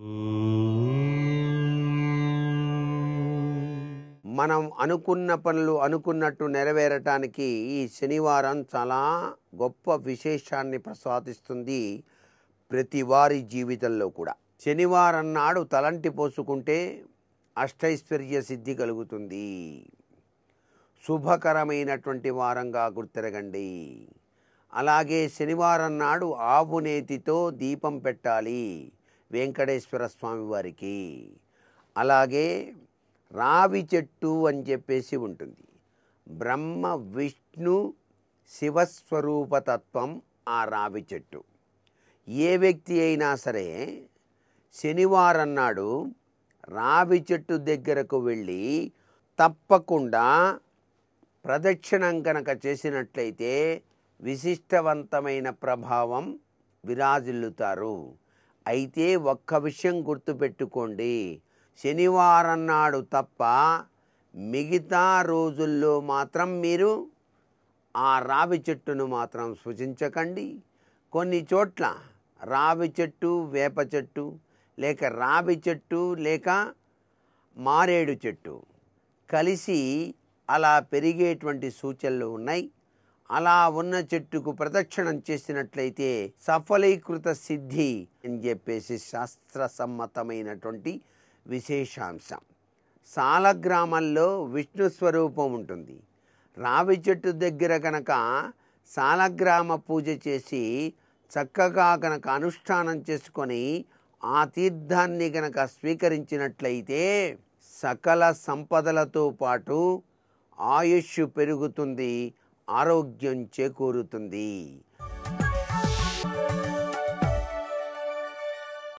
మనం అనుకున్న పనులు అనుకున్నట్టు నెరవేరటానికి ఈ శనివారం చాలా గొప్ప విశేషాన్ని ప్రసాదిస్తుంది ప్రతి వారి జీవితంలో కూడా. శనివారం నాడు తలంటి పోసుకుంటే అష్టైశ్వర్య సిద్ధి కలుగుతుంది. శుభకరమైనటువంటి వారంగా గుర్తిరగండి. అలాగే శనివారం నాడు ఆవునేతితో దీపం పెట్టాలి. వెంకటేశ్వర స్వామి వారికి. అలాగే రావి చెట్టు అని చెప్పేసి ఉంటుంది. బ్రహ్మ విష్ణు శివస్వరూపతత్వం ఆ రావి చెట్టు. ఏ వ్యక్తి అయినా సరే శనివారం నాడు రావి చెట్టు దగ్గరకు వెళ్ళి తప్పకుండా ప్రదక్షిణం కనుక చేసినట్లయితే విశిష్టవంతమైన ప్రభావం విరాజిల్లుతారు. అయితే ఒక్క విషయం గుర్తుపెట్టుకోండి. శనివారం నాడు తప్ప మిగతా రోజుల్లో మాత్రం మీరు ఆ రావి చెట్టును మాత్రం సూచించకండి కొన్ని చోట్ల రావి చెట్టు వేప చెట్టు లేక రావి చెట్టు లేక మారేడు చెట్టు కలిసి అలా పెరిగేటువంటి సూచనలు ఉన్నాయి. అలా ఉన్న చెట్టుకు ప్రదక్షిణం చేసినట్లయితే సఫలీకృత సిద్ధి అని చెప్పేసి శాస్త్ర సమ్మతమైనటువంటి విశేషాంశం. సాలగ్రామంలో విష్ణు స్వరూపం ఉంటుంది. రావి చెట్టు దగ్గర కనుక సాలగ్రామ పూజ చేసి చక్కగా కనుక అనుష్ఠానం చేసుకొని ఆ తీర్థాన్ని కనుక స్వీకరించినట్లయితే సకల సంపదలతో పాటు ఆయుష్ పెరుగుతుంది. ఆరోగ్యం చేకూరుతుంది.